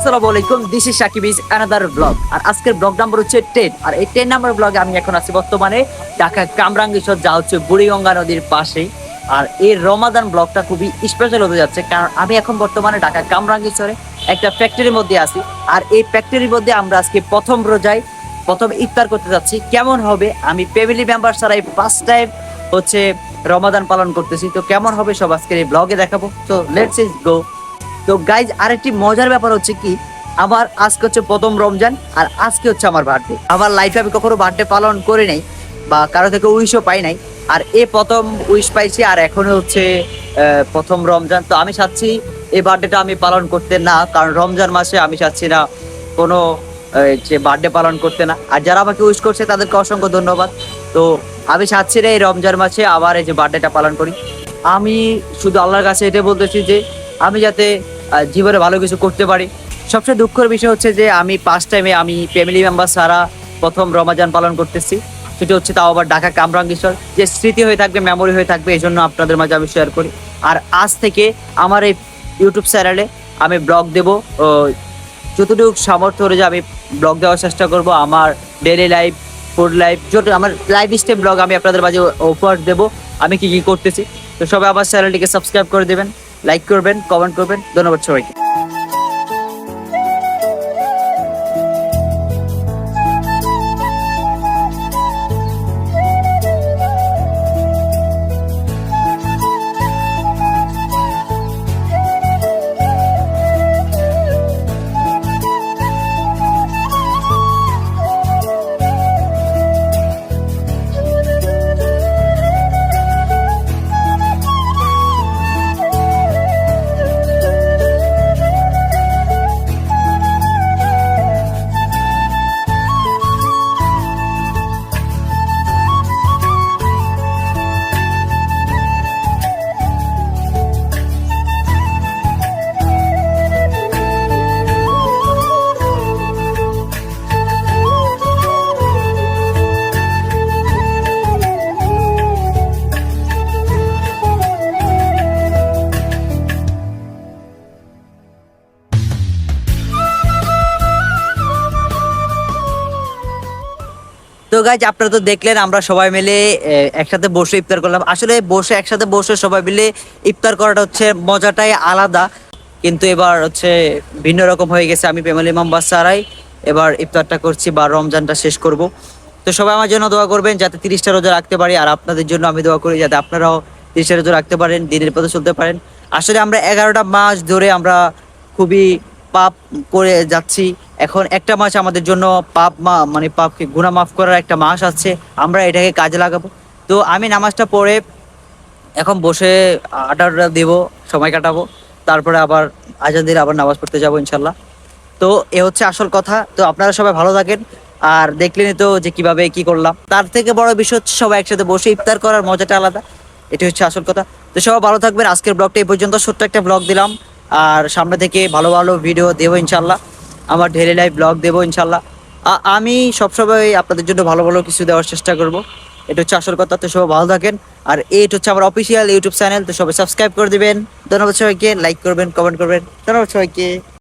আসসালামু আলাইকুম this is Sakib is another blog আর আজকের ব্লগ নাম্বার হচ্ছে টেন আর এই টেন নাম্বার ব্লগে আমি এখন আছি বর্তমানে ঢাকা কামরাঙ্গীশ্বর যা হচ্ছে বুড়িগঙ্গা নদীর পাশে আর এই রমাদান ব্লগটা খুবই স্পেশাল হতে যাচ্ছে, কারণ আমি এখন বর্তমানে ঢাকা কামরাঙ্গীশ্বরে একটা ফ্যাক্টরির মধ্যে আছি। আর এই ফ্যাক্টরির মধ্যে আমরা আজকে প্রথম রোজায় প্রথম ইফতার করতে যাচ্ছি। কেমন হবে? আমি ফ্যামিলি মেম্বার ছাড়াই ফার্স্ট টাইম হচ্ছে রমাদান পালন করতেছি। তো কেমন হবে সব আজকের এই ব্লগে দেখাবো। তো লেটস ইজ গো তো গাইজ আরেকটি মজার ব্যাপার হচ্ছে কি, আমার আজকে হচ্ছে প্রথম রমজান, আর আজকে হচ্ছে আমার বার্থডে আমার লাইফে আমি কখনো বার্থডে পালন করি নাই, বা কারও থেকে উইশও পাই নাই, আর এ প্রথম উইশ পাইছি, আর এখনও হচ্ছে প্রথম রমজান। তো আমি চাচ্ছি, এই বার্থডেটা আমি পালন করতে না, কারণ রমজান মাসে আমি চাচ্ছি না কোনো যে বার্থডে পালন করতে না। আর যারা আমাকে উইশ করছে, তাদেরকে অসংখ্য ধন্যবাদ। তো আমি চাচ্ছি না এই রমজান মাসে আবার এই যে বার্থডেটা পালন করি। আমি শুধু আল্লাহর কাছে এটা বলতেছি যে, আমি যাতে জীবনে ভালো কিছু করতে পারি। সবচেয়ে দুঃখের বিষয় হচ্ছে যে আমি ফার্স্ট টাইমে আমি ফ্যামিলি মেম্বার ছাড়া প্রথম রমাজান পালন করতেছি। সেটা হচ্ছে তাও আবার ঢাকা কামরাঙ্গীশ্বর, যে স্মৃতি হয়ে থাকবে মেমোরি হয়ে থাকবে, এই জন্য আপনাদের মাঝে আমি শেয়ার করি। আর আজ থেকে আমার এই ইউটিউব চ্যানেলে আমি ব্লগ দেবো। যতটুকু সামর্থ্য অনুযায়ী আমি ব্লগ দেওয়ার চেষ্টা করব। আমার ডেলি লাইফ ফুড লাইফ যত, আমার লাইফ স্টাইল ব্লগ আমি আপনাদের মাঝে উপহার দেবো। আমি কি কি করতেছি। তো সবাই আমার চ্যানেলটিকে সাবস্ক্রাইব করে দেবেন। লাইক করবেন কমেন্ট করবেন। ধন্যবাদ সবাইকে। তো গাইজ আপনারা তো দেখলেন, আমরা সবাই মিলে একসাথে বসে ইফতার করলাম। আসলে বসে, একসাথে বসে সবাই মিলে ইফতার করাটা হচ্ছে মজাটাই আলাদা। কিন্তু এবার হচ্ছে ভিন্ন রকম হয়ে গেছে। আমি ফ্যামিলি মেম্বার ছাড়াই এবার ইফতারটা করছি বা রমজানটা শেষ করব। তো সবাই আমার জন্য দোয়া করবেন, যাতে তিরিশটা রোজা রাখতে পারি। আর আপনাদের জন্য আমি দোয়া করি, যাতে আপনারাও তিরিশটা রোজা রাখতে পারেন, দিনের পথে চলতে পারেন। আসলে আমরা এগারোটা মাস ধরে আমরা খুবই পাপ করে যাচ্ছি। এখন একটা মাস আমাদের জন্য পাপ মা মানে পাপকে গুণা মাফ করার একটা মাস আছে আমরা এটাকে কাজে লাগাবো। তো আমি নামাজটা পড়ে এখন বসে আড্ডা দেবো, সময় কাটাবো, তারপরে আবার আজান দিলে আবার নামাজ পড়তে যাব ইনশাল্লাহ। তো এ হচ্ছে আসল কথা, তো আপনারা সবাই ভালো থাকেন, আর দেখলেনই তো যে কীভাবে কি করলাম। তার থেকে বড় বিষয় হচ্ছে সবাই একসাথে বসে ইফতার করার মজাটা আলাদা এটা হচ্ছে আসল কথা। তো সবাই ভালো থাকবেন, আজকের ব্লগটা এই পর্যন্ত, ছোট্ট একটা ব্লগ দিলাম, আর সামনে থেকে ভালো ভালো ভিডিও দেবো ইনশাল্লাহ। আমার ডেলি লাইফ ব্লগ দেবো ইনশাল্লাহ। আমি সবসময় আপনাদের জন্য ভালো ভালো কিছু দেওয়ার চেষ্টা করব। এটা হচ্ছে আসল কথা, তো সবাই ভালো থাকেন। আর এটা হচ্ছে আমার অফিসিয়াল ইউটিউব চ্যানেল তো সবাই সাবস্ক্রাইব করে দেবেন। ধন্যবাদ সবাইকে লাইক করবেন কমেন্ট করবেন। ধন্যবাদ সবাইকে।